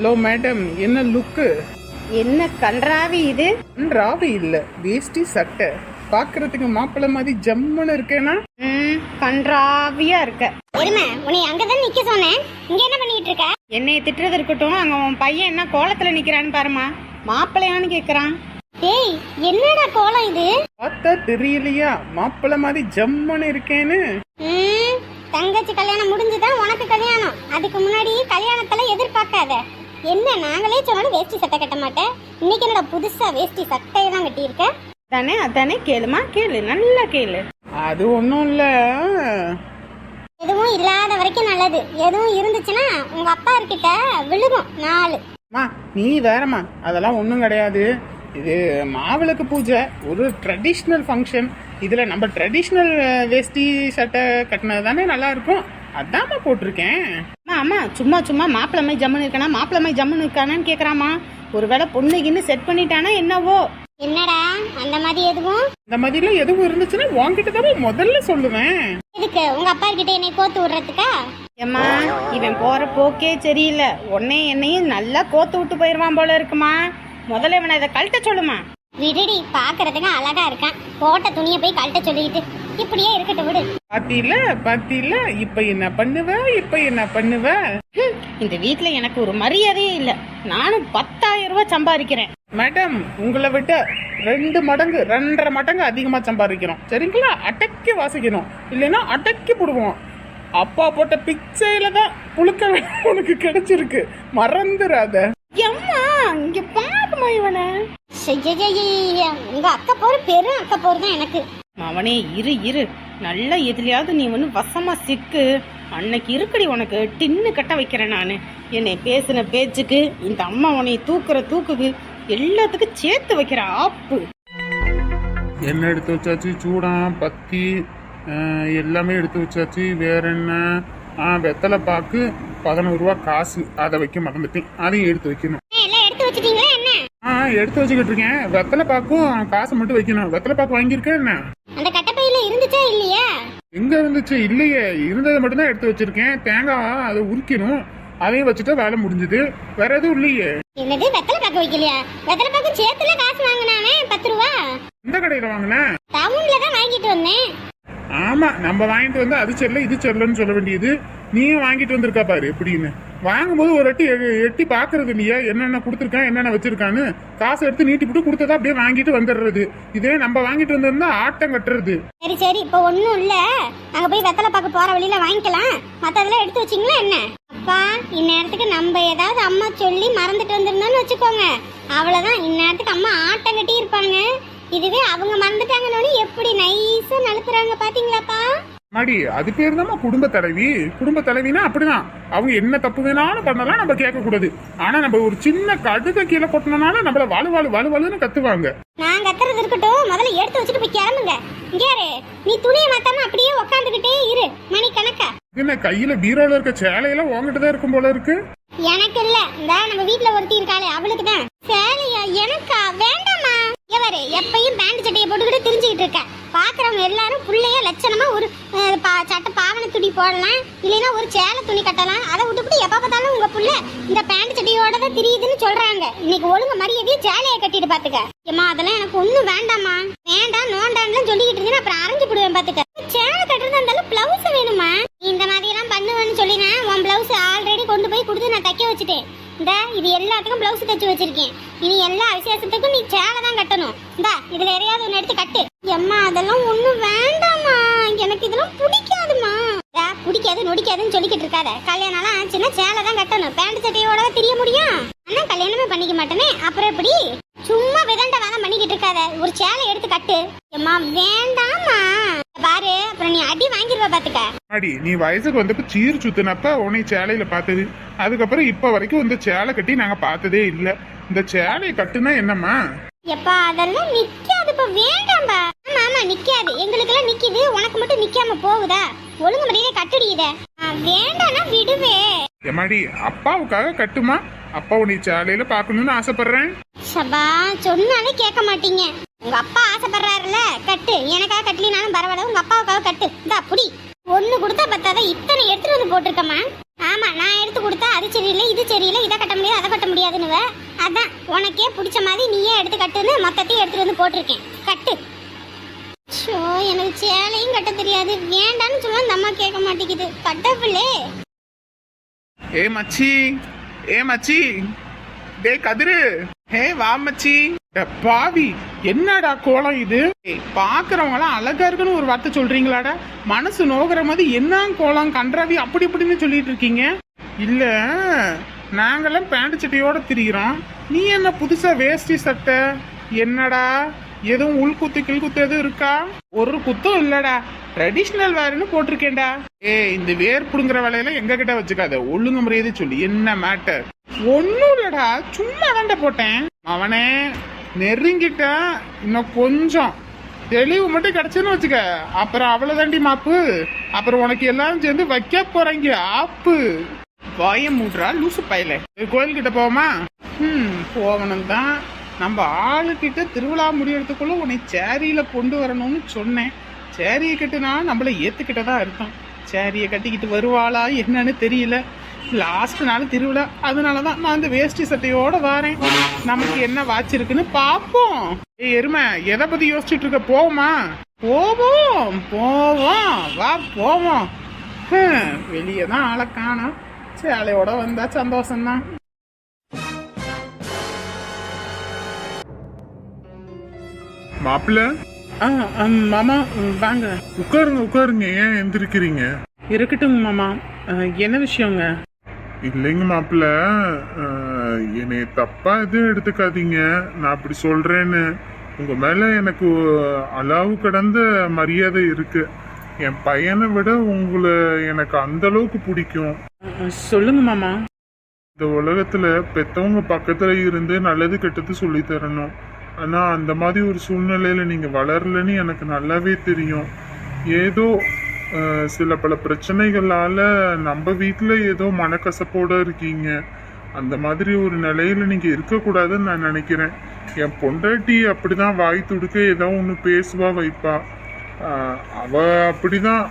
Hello madam என்ன லுக்கு என்ன கன்றாவி இது? ராவி இல்ல. வேஷ்டி சட்டை. பாக்குறதுக்கு மாப்பிள்ளை மாதிரி ஜம்முன்னு இருக்கேனா? ம் கன்றாவியா இருக்க. எருமை உன்னை அங்கதான் நிக்க சொன்னேன். இங்க என்ன பண்ணிட்டு இருக்க? என்னைய திட்டுறது இருக்கட்டும். அங்க உன் பையன் என்ன கோலத்துல நிக்கிறான்னு பாருமா மாப்பிள்ளையான்னு கேக்குறான். டேய் என்னடா கோலம் இது? பார்த்தா தெரியலையா? மாப்பிள்ளை மாதிரி ஜம்முன்னு இருக்கேன்னு. ம், தங்கச்சி கல்யாணம் முடிஞ்சுதான் உனக்கு கல்யாணம். அதுக்கு முன்னாடி கல்யாணத்துல எதிர்பார்க்காத. என்ன நாங்களே சொன்னாலும் வேஷ்டி சட்டை கட்ட மாட்டேன் இன்னைக்கு என்னடா புதுசா வேஷ்டி சட்டையெல்லாம் கட்டியிருக்க? தானே அதானே கேளுமா கேளு நல்லா கேளு. அது ஒன்றும் இல்ல. எதுவும் இல்லாத வரைக்கும் நல்லது. எதுவும் இருந்துச்சுன்னா உங்க அப்பா கிட்ட விழுகும் நாலு. மா நீ வேறம்மா. அதெல்லாம் ஒன்றும் கிடையாது. இது மாவிளக்கு பூஜை ஒரு ட்ரெடிஷ்னல் ஃபங்க்ஷன் இதில் நம்ம ட்ரெடிஷ்னல் வேஷ்டி சட்டை கட்டினது தானே நல்லா இருக்கும். அதாம்மா போட்டிருக்கேன். அம்மா அம்மா சும்மா சும்மா மாப்பிள்ளை மாதிரி ஜம்முன்னு இருக்கானா? மாப்பிள்ளை மாதிரி ஜம்முன்னு இருக்கானான்னு கேக்குறாமா ஒருவேளை பொண்ணுகின்னு செட் பண்ணிட்டானா என்னவோ? என்னடா? அந்த மாதிரி எதுவும்? இந்த மாதிரிலாம் எதுவும் இருந்துச்சுன்னா உன்கிட்ட தான் முதல்ல சொல்லுவேன். எதுக்கு? உங்க அப்பா கிட்ட என்னை கோத்து விடுறதுக்கா? ஏம்மா இவன் போற போக்கே சரியில்லை. உன்னை என்னையும் நல்லா கோத்து விட்டு போயிடுவான் போல இருக்குமா. முதல்ல இவனை இதை கழட்ட சொல்லுமா. விடுடி பாக்குறதுக்கு அழகா இருக்கான். போட்ட துணியை போய் கழட்ட சொல்லிட்டு இப்படியே இருக்கட்டும் விடு. பாத்தியில பாத்தியில இப்ப என்ன பண்ணுவ இப்ப என்ன பண்ணுவ? ஹம், இந்த வீட்ல எனக்கு ஒரு மரியாதையே இல்ல. நானும் பத்தாயிரம் ரூபாய் சம்பாதிக்கிறேன். மேடம் உங்களை விட்ட ரெண்டு மடங்கு ரெண்டரை மடங்கு அதிகமா சம்பாதிக்கிறோம். சரிங்களா? அடக்கி வாசிக்கணும். இல்லைன்னா அடக்கி போடுவோம். அப்பா போட்ட பிச்சையில தான் புழுக்க உனக்கு கிடைச்சிருக்கு. மறந்துடாத எம்மா இங்க பாருமா இவனை. உங்க அக்கா போற பெரும் அக்கா போர் தான் எனக்கு. அவனே இரு இரு. நல்லா எதுலயாவது நீ வந்து வசமா சிக்கு. அன்னைக்கு இருக்குடி உனக்கு டின்னு கட்ட வைக்கிறேன் நான். என்னை பேசின பேச்சுக்கு இந்த அம்மா உன்னை தூக்குற தூக்குக்கு எல்லாத்துக்கும் சேர்த்து வைக்கிற ஆப்பு. எண்ணெய் எடுத்து வச்சாச்சு சூடம் பத்தி எல்லாமே எடுத்து வச்சாச்சு. வேற என்ன? ஆ வெத்தலை பாக்கு பதினோரு ரூபா காசு. அதை வைக்க மறந்துட்டேன். அதையும் எடுத்து வைக்கணும். எல்லாம் எடுத்து வச்சிட்டீங்களா என்ன ஆ எடுத்து வச்சுக்கிட்டு இருக்கேன் வெத்தலை பாக்கும் காசை மட்டும் வைக்கணும். வெத்தலை பாக்கு வாங்கியிருக்கேன் என்ன? அந்த கட்டப்பையில இருந்துச்சா இல்லையா? எங்க இருந்துச்சு? இல்லையே. இருந்ததை மட்டும்தான் எடுத்து வச்சிருக்கேன். தேங்காய் அதை உரிக்கணும். அதையும் வச்சுட்டா வேலை முடிஞ்சுது. வேற எதுவும் இல்லையே. என்னது வெத்தலை பாக்க வைக்கலையா? வெத்தலை பாக்கு சேர்த்துல காசு வாங்கினாவே பத்து ரூபா? இந்த கடையில வாங்கினேன்? டவுன்ல தான் வாங்கிட்டு வந்தேன். ஆமா நம்ம வாங்கிட்டு வந்து அது செல்ல இது செல்லன்னு சொல்ல வேண்டியது. நீயும் வாங்கிட்டு வந்திருக்கா பாரு எப்படின்னு. வாங்கும்போது ஒரு எட்டி எட்டி பாக்குறது இல்லையா? என்னென்ன கொடுத்துருக்கான் என்னென்ன வச்சிருக்கான்னு. காசை எடுத்து நீட்டி போட்டு கொடுத்ததா அப்படியே வாங்கிட்டு வந்துடுறது. இதே நம்ம வாங்கிட்டு வந்திருந்தா ஆட்டம் கட்டுறது. சரி சரி இப்போ ஒன்றும் இல்ல. அங்க போய் வெத்தலை பாக்க போற வழியில வாங்கிக்கலாம். மற்றதெல்லாம் எடுத்து வச்சிங்களா என்ன? அப்பா இந்நேரத்துக்கு நம்ம ஏதாவது அம்மா சொல்லி மறந்துட்டு வந்திருந்தோம்னு வச்சுக்கோங்க. அவ்வளவுதான் இந்நேரத்துக்கு அம்மா ஆட்டம் கட்டி இருப்பாங்க இதுவே அவங்க மறந்துட்டாங்கன்னு எப்படி நைஸா நழுப்புறாங்க பாத்தீங்களாப்பா? மாடி அது பேர் தான் குடும்ப தலைவி. குடும்ப தலைவினா அப்படிதான். அவங்க என்ன தப்பு வேணாலும் பண்ணலாம் நம்ம கேட்க கூடாது ஆனா நம்ம ஒரு சின்ன கடுக்க கீழே கொட்டினாலும் நம்மள வலு வலு வலு வலுன்னு கத்துவாங்க. நான் கத்துறது இருக்கட்டும். முதல்ல எடுத்து வச்சுட்டு போய் கிளம்புங்க. இங்க நீ துணியை மாத்தாம அப்படியே உக்காந்துக்கிட்டே இரு. மணி கணக்கா. என்ன கையில பீரோல இருக்க சேலையெல்லாம் உங்ககிட்ட தான் இருக்கும் போல இருக்கு? எனக்கு இல்ல. இந்த நம்ம வீட்ல ஒருத்தி இருக்காளே அவளுக்கு தான் சேலையா? எனக்கா? வேண்டாமா இவர் எப்பயும் பேண்ட் சட்டையை போட்டுக்கிட்டு திரிஞ்சுக்கிட்டு இருக்க பார்க்குறவங்க எல்லாரும் பிள்ளைய லட்சணமாக ஒரு பா- சட்டை பாவனை துணி போடலாம் இல்லைன்னா ஒரு சேலை துணி கட்டலாம். அதை விட்டுவிட்டு எப்போ பார்த்தாலும் உங்கள் பிள்ளை இந்த பேண்ட் சட்டையோட தான் திரியுதுன்னு சொல்கிறாங்க இன்னைக்கு ஒழுங்கு மரியாதையை சேலையை கட்டிட்டு பார்த்துக்க ஏம்மா அதெல்லாம் எனக்கு ஒன்றும் வேண்டாமா வேண்டாம் நோண்டான்னு சொல்லிக்கிட்டு இருந்தேன் அப்புறம் அரைஞ்சு போடுவேன் பார்த்துக்க சேலை கட்டுறதா இருந்தாலும் பிளவுஸ் வேணுமா இந்த மாதிரி எல்லாம் பண்ணுவேன்னு சொல்லினா உன் பிளவுஸ் ஆல்ரெடி கொண்டு போய் கொடுத்து நான் தைக்க வச்சுட்டேன். இந்த இது எல்லாத்துக்கும் பிளவுஸ் தைச்சு வச்சிருக்கேன். இனி எல்லா விசேஷத்துக்கும் நீ சேலை தான் கட்டணும். இந்தா இதுல எதையாவது ஒன்று எடுத்து கட்டு. எம்மா அதெல்லாம் ஒண்ணும் வேண்டாமா எனக்கு இதெல்லாம் பிடிக்காதுமா பிடிக்காது நொடிக்காதுன்னு சொல்லிக்கிட்டு இருக்காத. கல்யாணம்லாம் ஆச்சுன்னா சேலை தான் கட்டணும். பேண்ட் சட்டையோட தெரிய முடியும். ஆனா கல்யாணமே பண்ணிக்க மாட்டேனே. அப்புறம் எப்படி? சும்மா விதண்ட வாதம் பண்ணிக்கிட்டு இருக்காத. ஒரு சேலை எடுத்து கட்டு. எம்மா வேண்டாமா அப்புறம் நீ அடி வாங்கிருவ பாத்துக்க. அடி நீ வயசுக்கு வந்தப்ப சீர் சுத்தினப்ப உன்னை சேலையில பார்த்தது. அதுக்கப்புறம் இப்ப வரைக்கும் இந்த சேலை கட்டி நாங்க பார்த்ததே இல்ல. இந்த சேலையை கட்டுனா என்னம்மா? எப்பா அதெல்லாம் நிக்காது இப்ப வேண்டாம்பா. ஆமா ஆமா நிக்காது. எங்களுக்கு எல்லாம் நிக்குது. உனக்கு மட்டும் நிக்காம போகுதா? ஒழுங்கு முறையில கட்டுடி இத. வேண்டாம்னா விடுவே. எம்மாடி அப்பாவுக்காக கட்டுமா? அப்பா உன்னை சேலையில பார்க்கணும்னு ஆசைப்படுறேன். சபா சொன்னாலே கேட்க மாட்டீங்க. உங்க அப்பா ஆசைப்படுறாருல கட்டு. எனக்காக கட்டலினாலும் பரவாயில்ல உங்க அப்பாவுக்காக கட்டு. இந்தா புடி. ஒண்ணு கொடுத்தா பத்தாத? இத்தனை எடுத்துட்டு வந்து போட்டிருக்கமா ஆமா நான் எடுத்து கொடுத்தா அது சரியில்லை இது சரியில்லை இதை கட்ட முடியாது அதை கட்ட முடியாதுன்னு அதான் உனக்கே பிடிச்ச மாதிரி நீயே எடுத்து கட்டுன்னு மொத்தத்தையும் எடுத்துட்டு வந்து போட்டிருக்கேன். கட்டு. ஷோ எனக்கு சேலையும் கட்ட தெரியாது. வேண்டான்னு சொல்ல இந்த அம்மா கேட்க மாட்டேங்குது. கட்டப்பிள்ளே ஏ மச்சி. ஏ மச்சி. டேய் கதிரு. ஹே வாமச்சி பாவி என்னடா கோலம் இது? ஏய், பாக்குறவங்க எல்லாம் அழகா இருக்குன்னு ஒரு வார்த்தை சொல்றீங்களாடா? மனசு நோகிற மாதிரி என்ன கோலம் கன்றாவி அப்படி இப்படின்னு சொல்லிட்டு இருக்கீங்க? இல்ல நாங்கெல்லாம் பேண்ட் சட்டையோட திரிகிறோம் நீ என்ன புதுசா வேஷ்டி சட்டை? என்னடா எதுவும் உள்குத்து கிழ்குத்து எதுவும் இருக்கா? ஒரு குத்தும் இல்லடா. ட்ரெடிஷ்னல் வேர்னு போட்டிருக்கேன்டா. ஏய் இந்த வேர் புடுங்குற வேலையெல்லாம் எங்க கிட்ட வச்சுக்காத. ஒழுங்கு முறையது சொல்லி. என்ன மேட்டர் ஒன்னும் இல்லடா சும்மா தாண்டா போட்டேன். அவனே நெருங்கிட்ட இன்னும் கொஞ்சம். தெளிவு மட்டும் கிடைச்சுன்னு வச்சுக்க. அப்புறம் அவ்வளவுதாண்டி மாப்பு. அப்புறம் உனக்கு எல்லாரும் சேர்ந்து வைக்க போறீங்க ஆப்பு. வாய மூடுறா லூசு பயல. கோயில்கிட்ட போவோமா? ம் போகணும் தான் நம்ம ஆளுக்கிட்ட திருவிழா முடியறதுக்குள்ள உன்னை சேரியில கொண்டு வரணும்னு சொன்னேன். சேரியை கட்டுனா நம்மள ஏத்துக்கிட்டதா இருக்கும் சேரியை கட்டிக்கிட்டு வருவாளா என்னன்னு தெரியல. லாஸ்ட் நாள் திருவிழா. அதனால தான் நான் இந்த வேஷ்டி சட்டையோட வரேன். நமக்கு என்ன வாட்ச் இருக்குன்னு பார்ப்போம். ஏய் எருமை எதை பத்தி யோசிச்சுட்டு இருக்க? போவோமா? போவோம் போவோம். வா போவோம். வெளியே தான் ஆளை காணோம். சேலையோட வந்தா சந்தோஷம்தான். மாப்பிள்ள? மாமா வாங்க. உட்காருங்க உட்காருங்க. ஏன் எந்திரிக்கிறீங்க? இருக்கட்டும் மாமா. என்ன விஷயங்க? இல்லைங்க மாப்பிள்ள அஹ், என்னைய தப்பா எதுவும் எடுத்துக்காதீங்க. நான் அப்படி சொல்றேன்னு. உங்க மேல எனக்கு அளவு கடந்த மரியாதை இருக்கு. என் பையனை விட உங்களை எனக்கு அந்த அளவுக்கு பிடிக்கும். சொல்லுங்க மாமா. இந்த உலகத்துல பெத்தவங்க பக்கத்துல இருந்து நல்லது கெட்டது சொல்லி தரணும். ஆனா அந்த மாதிரி ஒரு சூழ்நிலையில நீங்க வளரலன்னு எனக்கு நல்லாவே தெரியும். ஏதோ சில பல பிரச்சனைகளால நம்ம வீட்டுல ஏதோ மனக்கசப்போட இருக்கீங்க. அந்த மாதிரி ஒரு நிலையில நீங்க இருக்கக்கூடாதுன்னு நான் நினைக்கிறேன். என் பொண்டாட்டி அப்படிதான் வாய் துடுக்க ஏதோ ஒன்று பேசுவா வைப்பா. அவ அப்படிதான்.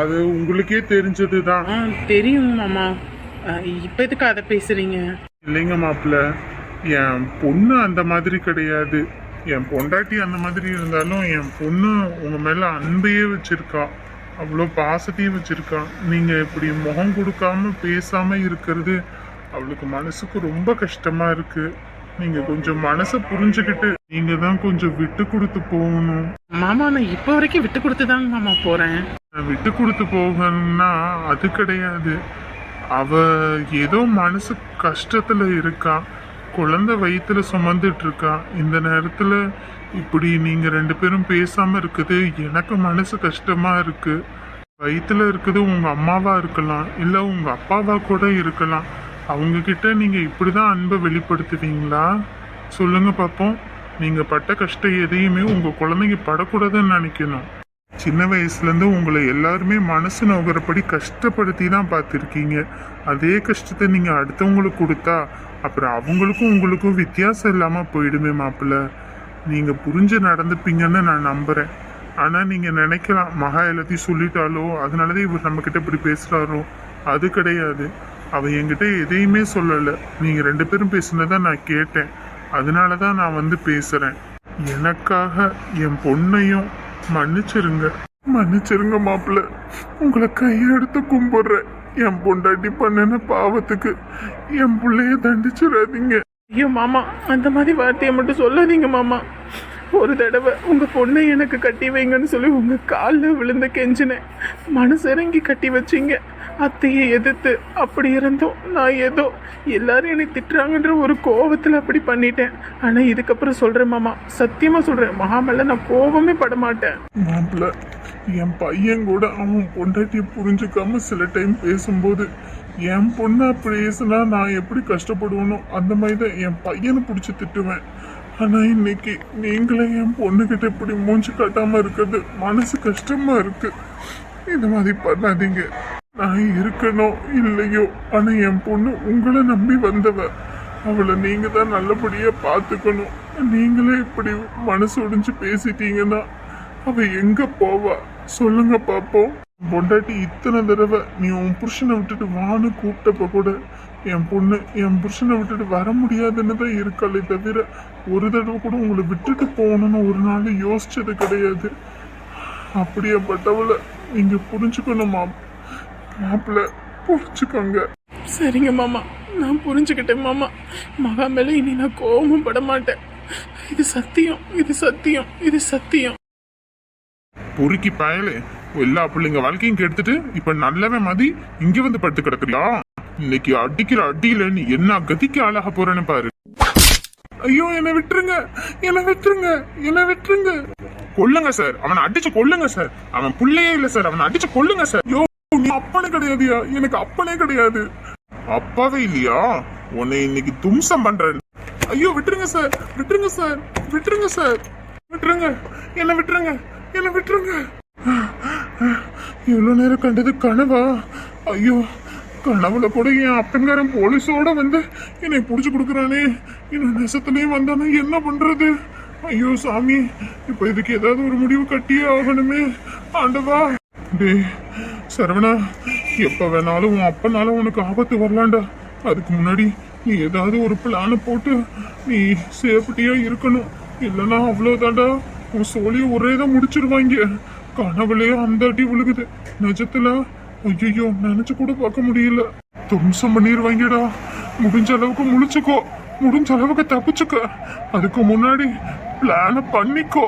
அது உங்களுக்கே தெரிஞ்சது தான் தெரியும் மாமா. இப்ப எதுக்கு அதை பேசுறீங்க? இல்லைங்க மாப்பிள்ள. என் பொண்ணு அந்த மாதிரி கிடையாது. என் பொண்டாட்டி அந்த மாதிரி இருந்தாலும் என் பொண்ணு உங்க மேல அன்பையே வச்சிருக்கா. அவ்வளோ பாசத்தையும் வச்சிருக்கா. நீங்க இப்படி முகம் கொடுக்காம பேசாம இருக்கிறது அவளுக்கு மனசுக்கு ரொம்ப கஷ்டமா இருக்கு. நீங்க கொஞ்சம் மனசை புரிஞ்சுக்கிட்டு நீங்க தான் கொஞ்சம் விட்டு கொடுத்து போகணும். மாமா நான் இப்போ வரைக்கும் விட்டு கொடுத்து தாங்க மாமா போறேன். நான் விட்டு கொடுத்து போகணும்னா அது கிடையாது. அவ ஏதோ மனசு கஷ்டத்துல இருக்கா. குழந்தை வயித்துல சுமந்துட்டு இருக்கா. இந்த நேரத்துல இப்படி நீங்க ரெண்டு பேரும் பேசாம இருக்குது எனக்கு மனசு கஷ்டமா இருக்கு. வயிற்றுல இருக்குது உங்க அம்மாவா இருக்கலாம் இல்ல உங்க அப்பாவா கூட இருக்கலாம். அவங்க கிட்ட நீங்க இப்படிதான் அன்பை வெளிப்படுத்துவீங்களா? சொல்லுங்க பார்ப்போம் நீங்க பட்ட கஷ்டம் எதையுமே உங்க குழந்தைங்க படக்கூடாதுன்னு நினைக்கணும். சின்ன வயசுலேருந்து உங்களை எல்லாருமே மனசு நோகிறபடி கஷ்டப்படுத்தி தான் பார்த்துருக்கீங்க. அதே கஷ்டத்தை நீங்கள் அடுத்தவங்களுக்கு கொடுத்தா அப்புறம் அவங்களுக்கும் உங்களுக்கும் வித்தியாசம் இல்லாமல் போயிடுமே மாப்பிள்ள. நீங்கள் புரிஞ்சு நடந்துப்பீங்கன்னு நான் நம்புகிறேன் ஆனால் நீங்கள் நினைக்கலாம் மகா எல்லாத்தையும் சொல்லிட்டாலோ அதனால தான் இவர் நம்மக்கிட்ட இப்படி பேசுகிறாரோ அது கிடையாது. அவள் என்கிட்ட எதையுமே சொல்லலை. நீங்கள் ரெண்டு பேரும் பேசினதை நான் கேட்டேன். அதனால தான் நான் வந்து பேசுகிறேன் எனக்காக என் பொண்ணையும் மன்னிச்சிருங்க. மன்னிச்சிருங்க மாப்பிள்ள. உங்களை கையெடுத்து கும்பிடுறேன். என் பொண்டாட்டி பண்ணின பாவத்துக்கு என் பிள்ளைய தண்டிச்சிடாதீங்க. ஐயோ மாமா அந்த மாதிரி வார்த்தையை மட்டும் சொல்லாதீங்க மாமா. ஒரு தடவை உங்கள் பொண்ணை எனக்கு கட்டி வைங்கன்னு சொல்லி உங்கள் காலில் விழுந்து கெஞ்சினேன் மனசு இறங்கி கட்டி வச்சீங்க. அத்தையை எதிர்த்து அப்படி இருந்தோம். நான் ஏதோ எல்லாரும் என்னை திட்டுறாங்கன்ற ஒரு கோவத்தில் அப்படி பண்ணிட்டேன். ஆனால் இதுக்கப்புறம் சொல்கிறேன் மாமா. சத்தியமாக சொல்கிறேன் மகாமல்ல நான் கோவமே பட மாட்டேன். மாப்பிள்ள என் பையன் கூட அவன் பொண்டாட்டியை புரிஞ்சுக்காம சில டைம் பேசும்போது என் பொண்ணை பேசுனா நான் எப்படி கஷ்டப்படுவேனோ அந்த மாதிரி தான் என் பையனை பிடிச்சி திட்டுவேன். ஆனால் இன்னைக்கு நீங்களே என் பொண்ணுக்கிட்ட இப்படி மூஞ்சி காட்டாமல் இருக்கிறது மனசு கஷ்டமாக இருக்குது இந்த மாதிரி பண்ணாதீங்க. நான் இருக்கணும் இல்லையோ ஆனால் என் பொண்ணு உங்களை நம்பி வந்தவ. அவளை நீங்கள் தான் நல்லபடியாக பார்த்துக்கணும் நீங்களே இப்படி மனசு ஒடிஞ்சு பேசிட்டீங்கன்னா அவள் எங்கே போவா? சொல்லுங்க பார்ப்போம் பொண்டாட்டி இத்தனை தடவை நீ உன் புருஷனை விட்டுட்டு வான்னு கூப்பிட்டப்ப கூட என் பொண்ணு என் புருஷனை விட்டுட்டு வர முடியாதுன்னு தான் இருக்கலே தவிர ஒரு தடவை கூட உங்களை விட்டுட்டு போகணும்னு ஒரு நாள் யோசிச்சது கிடையாது. அப்படியேப்பட்டவளை நீங்க புரிஞ்சுக்கணும் மா மாப்பிள்ள புரிஞ்சுக்கோங்க. சரிங்க மாமா நான் புரிஞ்சுக்கிட்டேன் மாமா. மகா மேல இனி நான் கோபமும் பட மாட்டேன். இது சத்தியம் இது சத்தியம் இது சத்தியம். பொறுக்கி பயலே. எல்லா பிள்ளைங்க வாழ்க்கையும் கெடுத்துட்டு இப்ப நல்லவே மாதிரி இங்க வந்து படுத்து கிடக்குறியா? இன்னைக்கு அடிக்கிற அடியில நீ என்ன கதிக்கு ஆளாக போறேன்னு பாரு. ஐயோ என்ன விட்டுருங்க என்னை விட்டுருங்க என்ன விட்டுருங்க. கொல்லுங்க சார். அவனை அடிச்சு கொல்லுங்க சார். அவன் பிள்ளையே இல்ல சார். அவனை அடிச்சு கொல்லுங்க சார். ஐயோ நீ அப்பனே கிடையாதுயா? எனக்கு அப்பனே கிடையாது. அப்பாவே இல்லையா? உன்னை இன்னைக்கு தும்சம் பண்றேன். ஐயோ விட்டுருங்க சார். விட்டுருங்க சார். விட்டுருங்க சார். விட்டுருங்க. என்ன விட்டுருங்க. என்ன விட்டுருங்க. இவ்வளவு நேரம் கண்டது கனவா? ஐயோ கனவுல கூட என் அப்பன்காரன் போலீஸோட வந்து என்னை புடிச்சு கொடுக்குறானே. இன்னும் நெசத்துலேயும் வந்தானே என்ன பண்றது? ஐயோ சாமி இப்ப இதுக்கு ஏதாவது ஒரு முடிவு கட்டியே ஆகணுமே. ஆண்டவா. டேய் சரவணா எப்ப வேணாலும் உன் அப்பனால உனக்கு ஆபத்து வரலாம்டா. அதுக்கு முன்னாடி நீ ஏதாவது ஒரு பிளான போட்டு நீ சேஃப்டியாக இருக்கணும். இல்லைன்னா அவ்வளவுதான்டா. உன் சோழியை ஒரே தான் முடிச்சிருவாங்க. கனவுலயே அந்த அடி விழுகுது. நிஜத்துல ஐயோ நினைச்சு கூட பார்க்க முடியல. தும்சம் பண்ணிடுவாங்கடா முடிஞ்ச அளவுக்கு முழிச்சுக்கோ. முடிஞ்ச அளவுக்கு தப்பிச்சுக்க. அதுக்கு முன்னாடி பிளான பண்ணிக்கோ.